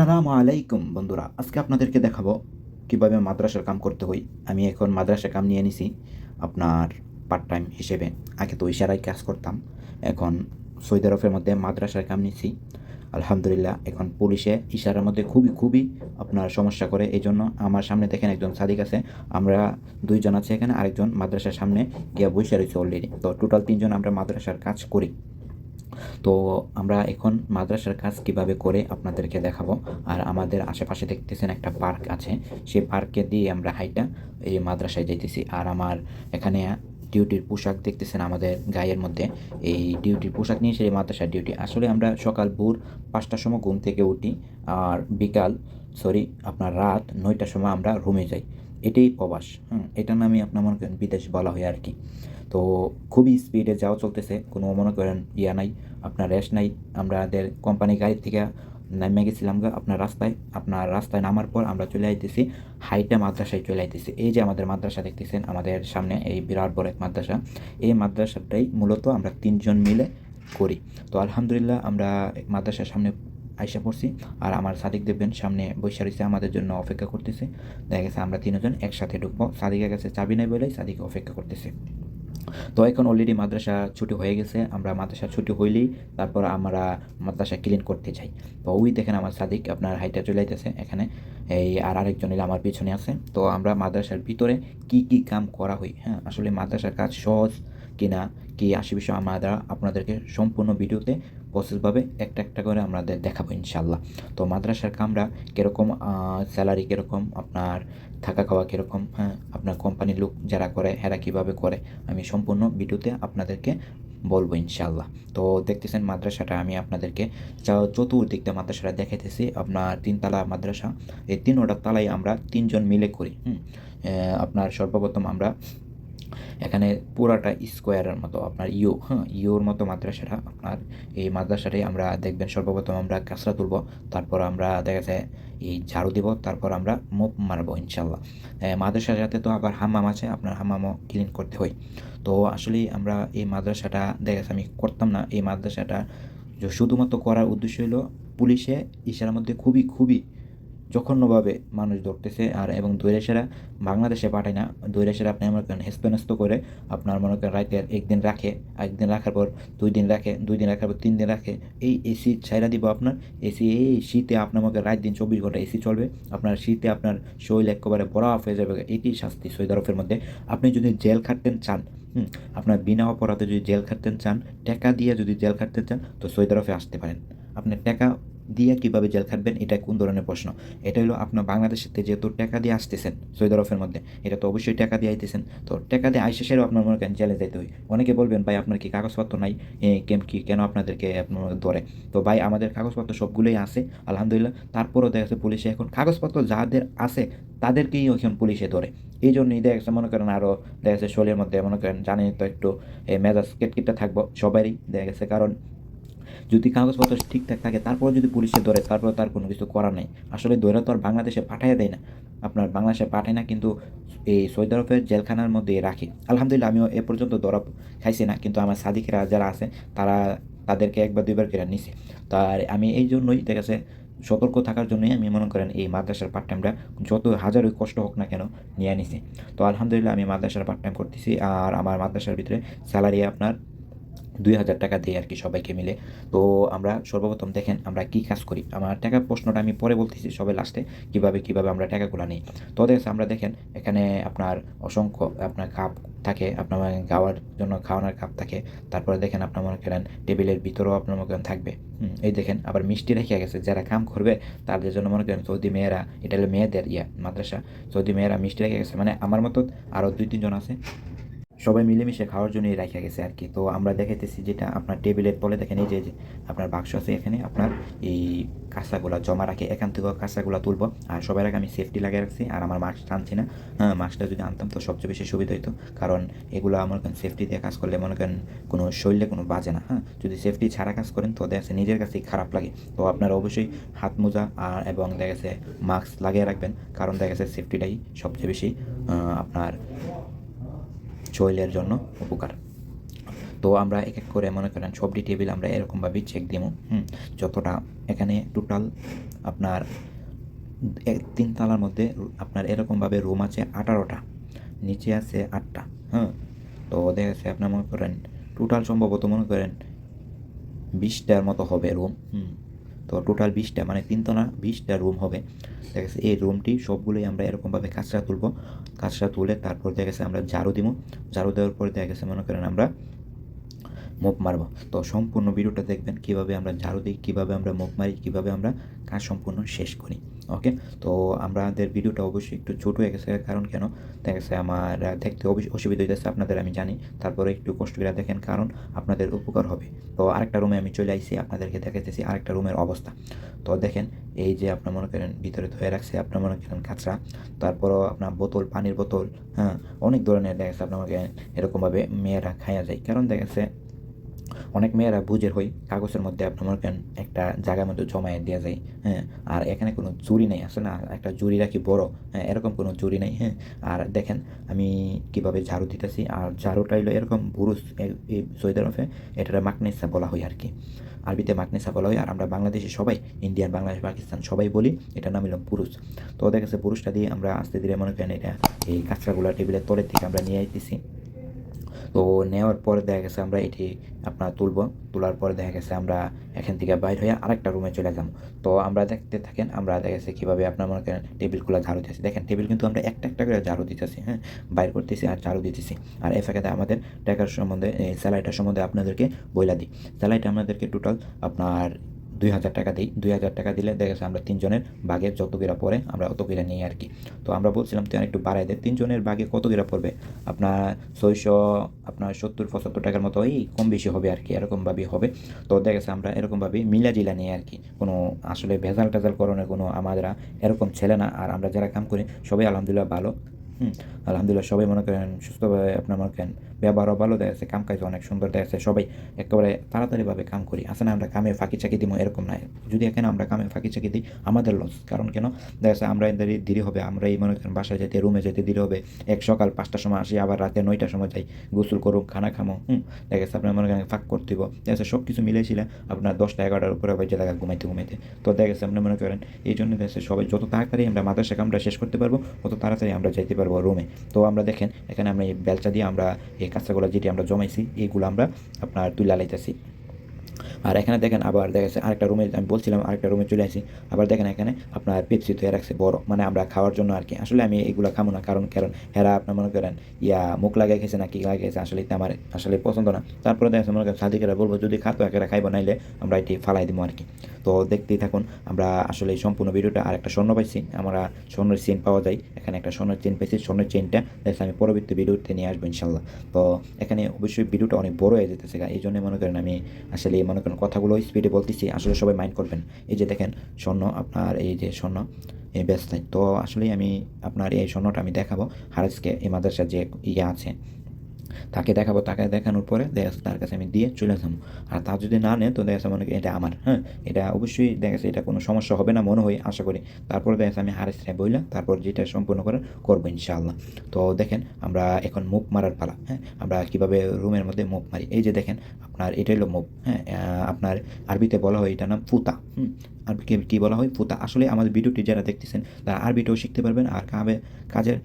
আসসালামু আলাইকুম, বন্ধুরা। আজকে আপনাদেরকে দেখাবো কীভাবে মাদ্রাসার কাম করতে হয়। আমি এখন মাদ্রাসার কাম নিয়ে নিছি আপনার পার্ট টাইম হিসেবে। আগে তো ইশারায় কাজ করতাম, এখন সৌদি আরবের মধ্যে মাদ্রাসার কাম নিছি। আলহামদুলিল্লাহ, এখন পুলিশে ইশারার মধ্যে খুবই খুবই আপনার সমস্যা করে। এই জন্য আমার সামনে দেখেন একজন সাদিক আছে। আমরা দুইজন আছে এখানে, আরেকজন মাদ্রাসার সামনে গিয়ে বসে রয়েছে অলরেডি তো টোটাল তিনজন আমরা মাদ্রাসার কাজ করি। তো আমরা এখন মাদ্রাসার কাজ কীভাবে করে আপনাদেরকে দেখাবো। আর আমাদের আশেপাশে দেখতেছেন একটা পার্ক আছে। সেই পার্কে দিয়ে আমরা হাইটা এই মাদ্রাসায় যাইতেছি। আর আমার এখানে ডিউটির পোশাক দেখতেছেন আমাদের গায়ের মধ্যে। এই ডিউটির পোশাক নিয়ে সেই মাদ্রাসার ডিউটি। আসলে আমরা সকাল ভোর পাঁচটার সময় ঘুম থেকে উঠি আর বিকাল, সরি, আপনার রাত নয়টার সময় আমরা রুমে যাই। এটাই প্রবাস। হুম, এটা নামে আপনার মনে করেন বিদেশ বলা হয় আর কি। তো খুবই স্পিডে যাওয়া চলতেছে। কোনো মনে করেন ইয়া নাই। আপনার রেস্ট নাই আমাদের কোম্পানি গাড়ি থেকে নামে গেছিলাম গা আপনার রাস্তায়। আপনার রাস্তায় নামার পর আমরা চলে আইতেছি, হাইটা মাদ্রাসায় চলে আইতেছি। এই যে আমাদের মাদ্রাসা দেখতেছেন, আমাদের সামনে এই বিরাট বড় এক মাদ্রাসা। এই মাদ্রাসাটাই মূলত আমরা তিনজন মিলে করি। তো আলহামদুলিল্লাহ আমরা মাদ্রাসার সামনে আইসা পড়ছি, আর আমার সাদিক দেখবেন সামনে বৈশা রয়েছে, আমাদের জন্য অপেক্ষা করতেছে। দেখা গেছে আমরা তিনজন একসাথে ঢুকবো। সাদিকের কাছে চাবি নেই বলেই সাদিক অপেক্ষা করতেছে। তো এখন অলরেডি মাদ্রাসা ছুটি হয়ে গেছে, আমরা মাদ্রাসা ছুটি হইলেই তারপর আমরা মাদ্রাসা ক্লিন করতে যাই তো ওই দেখেন আমার সাদিক আপনার হাইটা চলে যাইতেছে এখানে, এই আর আরেকজন এলে আমার পিছনে আছে। তো আমরা মাদ্রাসার ভিতরে কি কি কাম করা হয় হ্যাঁ? আসলে মাদ্রাসার কাজ সহজ কিনা, কি আসে বিষয় আমরা আপনাদেরকে সম্পূর্ণ ভিডিওতে প্রসেসভাবে একটা একটা করে আমাদের দেখাবো ইনশাল্লাহ তো মাদ্রাসার কামরা কীরকম স্যালারি কীরকম, আপনার থাকা খাওয়া কীরকম হ্যাঁ আপনার কোম্পানির লোক যারা করে এরা কীভাবে করে, আমি সম্পূর্ণ ভিডিওতে আপনাদেরকে বলব ইনশাল্লাহ তো দেখতেছেন মাদ্রাসাটা, আমি আপনাদেরকে চতুর্দিক দিয়ে মাদ্রাসাটা দেখাইতেছি। আপনার তিনতলা মাদ্রাসা, এই তিনোটা তালাই আমরা তিনজন মিলে করি, হুম। আপনার সর্বপ্রথম আমরা এখানে পুরাটা স্কোয়ারের মতো আপনার ইউ হ্যাঁ ইউর মতো মাদ্রাসাটা আপনার এই মাদ্রাসাটাই আমরা দেখবেন সর্বপ্রথম আমরা কাঁচরা তুলব, তারপর আমরা দেখা যায় এই ঝাড়ু দিব, তারপর আমরা মোপ মারবো ইনশাল্লাহ মাদ্রাসার সাথে তো আবার হাম্মাম আছে, আপনার হাম্মামও ক্লিন করতে হয়। তো আসলে আমরা এই মাদ্রাসাটা দেখা আমি করতাম না, এই মাদ্রাসাটা শুধুমাত্র করার উদ্দেশ্য হলো পুলিশে ইশারার মধ্যে খুবই খুবই জঘন্যভাবে মানুষ ধরতেছে আর এবং দৈরেশেরা বাংলাদেশে পাঠায় না। দৈরেশেরা আপনি মনে করেন হেস্তনেস্ত করে আপনার মনে করেন রাতের একদিন রাখে, একদিন রাখার পর দুই দিন রাখে, দুই দিন রাখার পর তিন দিন রাখে। এই এসি ছাইরা দিব আপনার। এসি, এই শীতে আপনার মনে রাত দিন চব্বিশ ঘণ্টা এসি চলবে। আপনার শীতে আপনার শরীর একেবারে বরফ হয়ে যাবে এটি শাস্তি সৈদ মধ্যে। আপনি যদি জেল খাটতেন চান, হুম, আপনার বিনা অপরাধে যদি জেল খাটতেন চান, টাকা দিয়ে যদি জেল খাটতে চান, তো সৈদ আসতে পারেন। আপনার টাকা দিয়ে কীভাবে জেল খাটবেন, এটা কোন ধরনের প্রশ্ন? এটা হলো আপনার বাংলাদেশেতে যেহেতু টাকা দিয়ে আসতেছেন সৌদি আরবের মধ্যে, এটা তো অবশ্যই টাকা দিয়ে আইতেছেন। তো টাকা দিয়ে আইসে সেরেও আপনার মনে করেন জেলে যেতে হয়। অনেকে বলবেন, ভাই, আপনার কি কাগজপত্র নাই? কেম কি, কেন আপনাদেরকে আপনার ধরে। তো ভাই, আমাদের কাগজপত্র সবগুলোই আছে, আলহামদুলিল্লাহ। তারপরও দেখা যাচ্ছে পুলিশে এখন কাগজপত্র যাদের আছে, তাদেরকেই এখন পুলিশে ধরে। এই জন্যই দেখা যাচ্ছে, মনে করেন আরও দেখা যাচ্ছে শরীরের মধ্যে, মনে করেন জানেন তো একটু মেজাজ কেটকিটটা থাকব সবারই, দেখা গেছে। কারণ যদি কাগজপত্র ঠিকঠাক থাকে তারপর যদি পুলিশে ধরে তারপর তার কোনো কিছু করা নেই। আসলে ধরে তো আর বাংলাদেশে পাঠাইয়া দেয় না। আপনার বাংলাদেশে পাঠায় না, কিন্তু এই সৌদি আরবের জেলখানার মধ্যে রাখি। আলহামদুলিল্লাহ, আমিও এ পর্যন্ত ধরা খাইছি না, কিন্তু আমার সাদিকেরা যারা আছে, তারা তাদেরকে একবার দুইবার করে নিছে। তার আমি এই জন্যই, দেখা গেছে সতর্ক থাকার জন্যই আমি মনে করেন এই মাদ্রাসার পার্ট টাইমটা যত হাজারই কষ্ট হোক না কেন নিয়ে নিছি। তো আলহামদুলিল্লাহ, আমি মাদ্রাসার পার্ট টাইম করতেছি, আর আমার মাদ্রাসার ভিতরে স্যালারি আপনার দুই হাজার টাকা দিই আর কি সবাইকে মিলে। তো আমরা সর্বপ্রথম দেখেন আমরা কি কাজ করি। আমার টাকা প্রশ্নটা আমি পরে বলতেছি সবাই লাস্টে, কীভাবে কীভাবে আমরা টাকাগুলো নিই। তো দেখছে আমরা দেখেন, এখানে আপনার অসংখ্য আপনার কাপ থাকে, আপনার গাওয়ার জন্য খাওয়ানোর কাপ থাকে। তারপরে দেখেন আপনার মনে করেন টেবিলের ভিতরেও আপনার মনে করেন থাকবে। এই দেখেন, আবার মিষ্টি রেখে গেছে। যারা কাম করবে, তাদের জন্য মনে করেন সৌদি মেয়েরা, এটা হলো মেয়েদের ইয়া, মাদ্রাসা। সৌদি মেয়েরা মিষ্টি রেখে গেছে। মানে আমার মতো আরও দুই তিনজন আছে। সবাই মিলেমিশে খাওয়ার জন্যই রাখা গেছে আর কি। তো আমরা দেখাইতেছি যেটা আপনার টেবিলের তলে দেখেন এই যে আপনার বাক্স আছে এখানে, আপনার এই কাঁচাগুলো জমা রাখে এখান থেকেও কাঁচাগুলো তুলবো। আর সবাই আগে আমি সেফটি লাগিয়ে রাখছি, আর আমার মাস্ক টানছি না। হ্যাঁ মাস্কটা যদি আনতাম তো সবচেয়ে বেশি সুবিধা হতো কারণ এগুলো আমার সেফটি দিয়ে কাজ করলে মনে করেন কোনো শরীরে কোনো বাজে না। হ্যাঁ যদি সেফটি ছাড়া কাজ করেন তো দেখা নিজের কাছেই খারাপ লাগে। তো আপনারা অবশ্যই হাত মোজা আর এবং দেখা গেছে মাস্ক লাগিয়ে রাখবেন, কারণ দেখা গেছে সেফটিটাই সবচেয়ে বেশি আপনার শরীরের জন্য উপকার। তো আমরা এক এক করে মনে করেন সবটি টেবিল আমরা এরকমভাবেই চেক দিব হুম? যতটা এখানে টোটাল আপনার এক- তিন তালার মধ্যে আপনার এরকমভাবে রুম আছে আঠারোটা, নিচে আছে আটটা হ্যাঁ তো দেখা যাচ্ছে আপনার মনে করেন টোটাল সম্ভবত মনে করেন বিশটার মতো হবে রুম হুম? তো টোটাল বিশটা মানে তিনতলা বিশটা রুম হবে। দেখা গেছে এই রুমটি সবগুলোই আমরা এরকমভাবে কাঁচরা তুলব। কাঁচরা তুলে তারপর দেখা গেছে আমরা ঝাড়ু দিব। ঝাড়ু দেওয়ার পরে দেখা গেছে মনে করেন আমরা মুখ মারবো। তো সম্পূর্ণ ভিডিওটা দেখবেন কীভাবে আমরা ঝাড়ু দিই, কীভাবে আমরা মুখ মারি, কীভাবে আমরা কাজ সম্পূর্ণ শেষ করি। ওকে? তো আমাদের ভিডিওটা অবশ্যই একটু ছোট হয়ে গেছে, কারণ কেন? দেখা গেছে আমার দেখতে অসুবিধা হইতেছে, আপনাদের আমি জানি। তারপরে একটু কষ্ট করে দেখেন, কারণ আপনাদের উপকার হবে। তো আরেকটা রুমে আমি চলে আইছি, আপনাদেরকে দেখাইতেছি আরেকটা রুমের অবস্থা। তো দেখেন, এই যে আপনার মনে করেন ভিতরে ধুয়ে রাখছে, আপনার মনে করেন কাঁচরা, তারপরও আপনার বোতল, পানির বোতল হ্যাঁ অনেক ধরনের দেখা গেছে আপনার মনে করেন এরকমভাবে মেয়েরা খাইয়া যায়। কারণ দেখা গেছে অনেক মেয়েরা বুঝের হই কাগজের মধ্যে আপনার মনে করেন একটা জায়গার মধ্যে জমায়ে দেওয়া যায় হ্যাঁ? আর এখানে কোনো জুরি নেই আসলে না? একটা জুরি রাখি বড় হ্যাঁ? এরকম কোনো জুরি নেই হ্যাঁ? আর দেখেন, আমি কীভাবে ঝাড়ু দিতেছি, আর ঝাড়ুটা হলো এরকম বুরুস এই সৌদি আরবে এটা মাকনেসা বলা হয় আর কি আরবিতে মাকনেসা বলা হয়, আর আমরা বাংলাদেশি সবাই, ইন্ডিয়ান, বাংলাদেশ, পাকিস্তান সবাই বলি এটা নাম হলো পুরুষ তো দেখা গেছে পুরুষটা দিয়ে আমরা আস্তে ধীরে মনে করেন এটা, এই কাঁচরাগুলো টেবিলের তলের থেকে আমরা নিয়ে আইতেছি। তো নেওয়ার পরে দেখা গেছে আমরা এটি আপনার তুলব। তোলার পরে দেখা গেছে আমরা এখান থেকে বাইর হয়ে আরেকটা রুমে চলে যাব। তো আমরা দেখতে থাকেন, আমরা দেখা গেছে কীভাবে আপনার মনে করেন টেবিলগুলো ঝাড়ু দিতেছি। দেখেন টেবিল কিন্তু আমরা একটা একটা করে ঝাড়ু দিতেছি হ্যাঁ? বাইর করতেছি আর ঝাড়ু দিতেছি। আর এ ফাঁকে আমাদের টাকার সম্বন্ধে স্যালাইটার সম্বন্ধে আপনাদেরকে বইলা দিই। স্যালাইটা আপনাদেরকে টোটাল আপনার দুই হাজার টাকা দিই। দুই হাজার টাকা দিলে দেখা গেছে আমরা তিনজনের বাঘে যত কিরা পড়ে আমরা অত কিরা নিই আর কি। তো আমরা বলছিলাম, তুই একটু বাড়াই দে। তিনজনের বাঘে কত কিরা পড়বে? আপনার ছয়শো, আপনার সত্তর, পঁচাত্তর টাকার মতো এই কম বেশি হবে আর কি, এরকমভাবেই হবে। তো দেখা গেছে আমরা এরকমভাবে মিলা জিলা নিই আর কি। কোনো আসলে ভেজাল টেজাল করণের কোনো আমাদের এরকম ছেলে না। আর আমরা যারা কাম করি, সবাই আলহামদুলিল্লাহ ভালো। হুম, আলহামদুলিল্লাহ সবাই মনে করেন সুস্থভাবে, আপনার মনে করেন ব্যবহারও ভালো দেখা যাচ্ছে কাম কাজ অনেক সুন্দর দেখা যাচ্ছে সবাই একেবারে তাড়াতাড়িভাবে কাম করি। আসলে না, আমরা কামে ফাঁকি চাকি দিব এরকম নাই। যদি এখানে আমরা কামে ফাঁকি চাকি দিই, আমাদের লস কারণ কেন? দেখা যাচ্ছে আমরা এদের দেরি হবে আমরা এই মনে করেন বাসায় যেতে রুমে যেতে দেরি হবে। এক সকাল পাঁচটার সময় আসি, আবার রাতে নয়টার সময় যাই, গোসল করুক, খানা খামো, হুম? দেখা যাচ্ছে আপনার মনে করেন ফাঁক করতে হবে দেখা যাচ্ছে সব কিছু মিলেছিল আপনার দশটা এগারোটার উপরে বাজে লাগা ঘুমাইতে ঘুমাইতে। তো দেখা গেছে আপনি মনে করেন এই জন্য দেখা যাচ্ছে সবাই যত তাড়াতাড়ি আমরা মাদ্রাসা কামটা শেষ করতে পারব, তত তাড়াতাড়ি আমরা যাইতে পারব রুমে তো আমরা দেখেন, এখানে আমরা এই বেলচা দিয়ে আমরা কাঁচাগুলো যেটি আমরা জমাইছি এইগুলো আমরা আপনার তুলে লাইতেছি। আর এখানে দেখেন আবার দেখা যাচ্ছে আরেকটা রুমে আমি বলছিলাম আরেকটা রুমে চলে আসি। আবার দেখেন এখানে আপনার পেপসি তৈরি রাখছে, বড়। মানে আমরা খাওয়ার জন্য আর কি। আসলে আমি এগুলো খামো না, কারণ কারণ হেরা আপনার মনে করেন, ইয়া মুখ লাগাই খেয়েছে না কি লাগাইছে আসলে এটা আমার আসলে পছন্দ না। তারপরে দেখা যাচ্ছে মনে করেন সাদিকেরা বলব, যদি খাতো একেরা খাইবো, নাইলে আমরা এটি ফালাই দিব আর কি। তো দেখতেই থাকুন, আমরা আসলে সম্পূর্ণ ভিডিওটা আর একটা স্বর্ণ পাইছি, আমরা স্বর্ণের চেন পাওয়া যায়। এখানে একটা স্বর্ণের চেন পেয়েছি, স্বর্ণের চেনটা দেখছি আমি পরবর্তী ভিডিওতে নিয়ে আসব ইনশাল্লাহ। তো এখানে অবশ্যই ভিডিওটা অনেক বড় হয়ে যেতেছে এই জন্য মনে করেন আমি আসলে মনে করেন কথাগুলো স্পিডে বলতেছি, আসলে সবাই মাইন্ড করবেন। এই যে দেখেন, স্বর্ণ আপনার, এই যে স্বর্ণ, এই ব্যস্তায় তো আসলে আমি আপনার এই স্বর্ণটা আমি দেখাবো, হারাজকে, এই মাদ্রাসার যে ইয়ে আছে। তাকে দেখাবো, তাকে দেখানোর পরে দেখা তার কাছে আমি দিয়ে চলে যাব। আর তা যদি না নেয়, তো দেখা মনে করি এটা আমার হ্যাঁ? এটা অবশ্যই দেখা এটা কোনো সমস্যা হবে না মনে হয়, আশা করি। তারপরে দেখা আমি আমি হারেসরে বইলাম তারপর যেটা সম্পূর্ণ করে করব ইনশাআল্লাহ। তো দেখেন আমরা এখন মুখ মারার পালা হ্যাঁ? আমরা কীভাবে রুমের মধ্যে মুখ মারি? এই যে দেখেন, আপনার এটা হলো মুখ হ্যাঁ? আপনার আরবিতে বলা হয় এটার নাম ফুতা, হুম? আরবিকে কী বলা হয়? ফুতা। আসলে আমাদের ভিডিওটি যারা দেখতেছেন, তারা আরবিটাও শিখতে পারবেন আর কাবে কাজের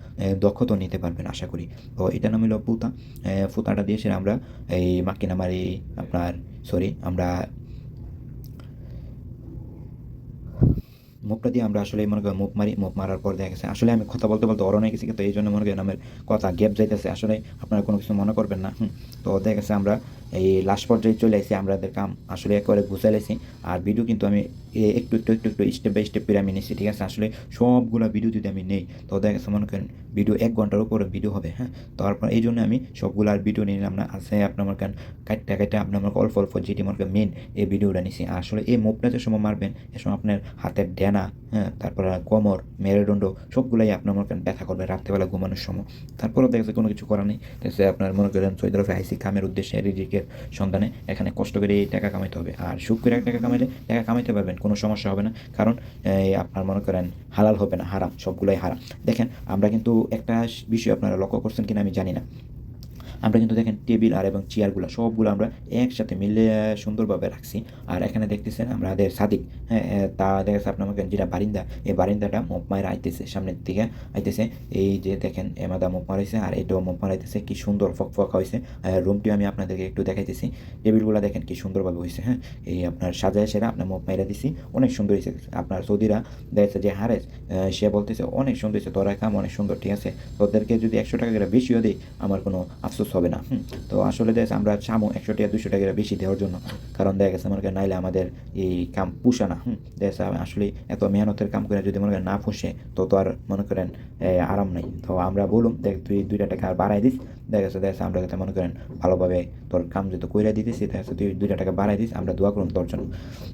দক্ষতাও নিতে পারবেন আশা করি। তো এটা নাম হলো ফুতা। ফুতাটা দিয়ে সেটা আমরা, এই মাকিনা মারি আপনার সরি আমরা মুখটা দিয়ে আমরা আসলে মনে করি মুখ মারি, মুখ মারার পর দেখা গেছে, আসলে আমি কথা বলতে বলতে অরণে গেছি, তো এই জন্য মনে করেন আমার কথা গ্যাপ যাইতেছে। আসলে আপনারা কোনো কিছু মনে করবেন না, হুম। তো দেখা গেছে আমরা এই লাস্ট পর্যায়ে চলে আসি আমাদের কাম আসলে একেবারে গুছাইলেছি আর ভিডিও কিন্তু আমি একটু একটু একটু একটু স্টেপ বাই স্টেপ করে আমি নিচ্ছি ঠিক আছে? আসলে সবগুলো ভিডিও যদি আমি নেই তো দেখা গেছে করেন ভিডিও এক ঘণ্টার উপরে ভিডিও হবে হ্যাঁ? তারপর এই জন্য আমি সবগুলো আর ভিডিও নিলাম না আছে আপনার মনে করেন কাটটা কাটটা আপনার অল্প অল্প যেটি আমার মেন এই ভিডিওটা নিছি। আসলে এই মুভটা যে সময় মারবেন, এ সময় আপনার হাতের ডেনা হ্যাঁ? তারপরে কোমর, মেরুদণ্ড, সবগুলাই আপনার মনে করেন ব্যথা করবে, রাত্রেবেলা ঘুমানোর সময়। তারপরেও দেখা কোনো কিছু করার নেই। দেখছে আপনার মনে করেন সৈদ রফে আইসি, কামের উদ্দেশ্যে রিজিকের সন্ধানে এখানে কষ্ট করে এই টাকা কামাইতে হবে। আর সুখ করে টাকা কামাইলে টাকা কামাইতে পারবেন কোনো সমস্যা হবে না। কারণ আপনার মনে করেন হালাল হবে না, হারাম, সবগুলোই হারাম। দেখেন, আমরা কিন্তু একটা বিষয় আপনারা লক্ষ্য করছেন কিনা আমি জানি না। আমরা কিন্তু দেখেন টেবিল আর এবং চেয়ারগুলো সবগুলো আমরা একসাথে মিলে সুন্দরভাবে রাখছি। আর এখানে দেখতেছেন আমাদের সাদিক হ্যাঁ তা দেখা যাচ্ছে আপনার যেটা বারিন্দা, এই বারিন্দাটা মোপ মায়ের আইতেছে, সামনের দিকে আইতেছে। এই যে দেখেন এমাদা মোপ মারাইছে আর এটাও মোপ মারাইতেছে, কি সুন্দর ফক ফকা হয়েছে রুমটিও আমি আপনাদেরকে একটু দেখাইতেছি। টেবিলগুলো দেখেন কি সুন্দরভাবে হয়েছে হ্যাঁ। এই আপনার সাজায় সেরা আপনার মোপ মাইরা দিছি, অনেক সুন্দর হয়েছে আপনার সৌদিরা দেখছে যে হারেস সে বলতেছে, অনেক সুন্দর হয়েছে তোরা কাম অনেক সুন্দর, ঠিক আছে? তোদেরকে যদি একশো টাকা করে বেশিও দিই, আমার কোনো আফসোস হবে না। তো আসলে দেখ, আমরা চামো একশো টাকা দুশো টাকা বেশি দেওয়ার জন্য। কারণ দেখা গেছে, মনে নাইলে আমাদের এই কাম পুষা না। দেখা আসলে এত মেহনতের কাম করে যদি মনে করেন না পুষে, তো তো আর মনে করেন আরাম নাই। তো আমরা বলুম, দেখ, তুই দুইটা টাকা আর বাড়াই দিস। দেখা গেছে, দেখা আমরা মনে করেন ভালোভাবে তোর কাম যেহেতু কইরা দিতেছি, দেখা যাচ্ছে তুই দুইটা টাকা বাড়াই দিস, আমরা দোয়া করুন তোর জন্য।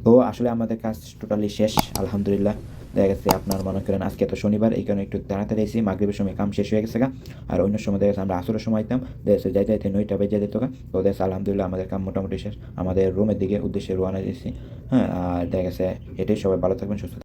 তো আসলে আমাদের কাজ টোটালি শেষ, আলহামদুলিল্লাহ। দেখা গেছে আপনার মনে করেন আজকে তো শনিবার, এই কারণে একটু তাড়াতাড়ি এসে মাগরীবের সময় কাম শেষ হয়ে গেছে আর অন্য সময় দেখা গেছে আমরা আসরের সময় আইতাম, দেখা যাই যাইতে নয়টা বেজে যেত তো দেখা আলহামদুলিল্লাহ আমাদের কাম মোটামুটি শেষ, আমাদের রুমের দিকে উদ্দেশ্যে রোয়ানা দিয়েছি। হ্যাঁ আর দেখা গেছে এটাই সবাই ভালো থাকবেন, সুস্থ।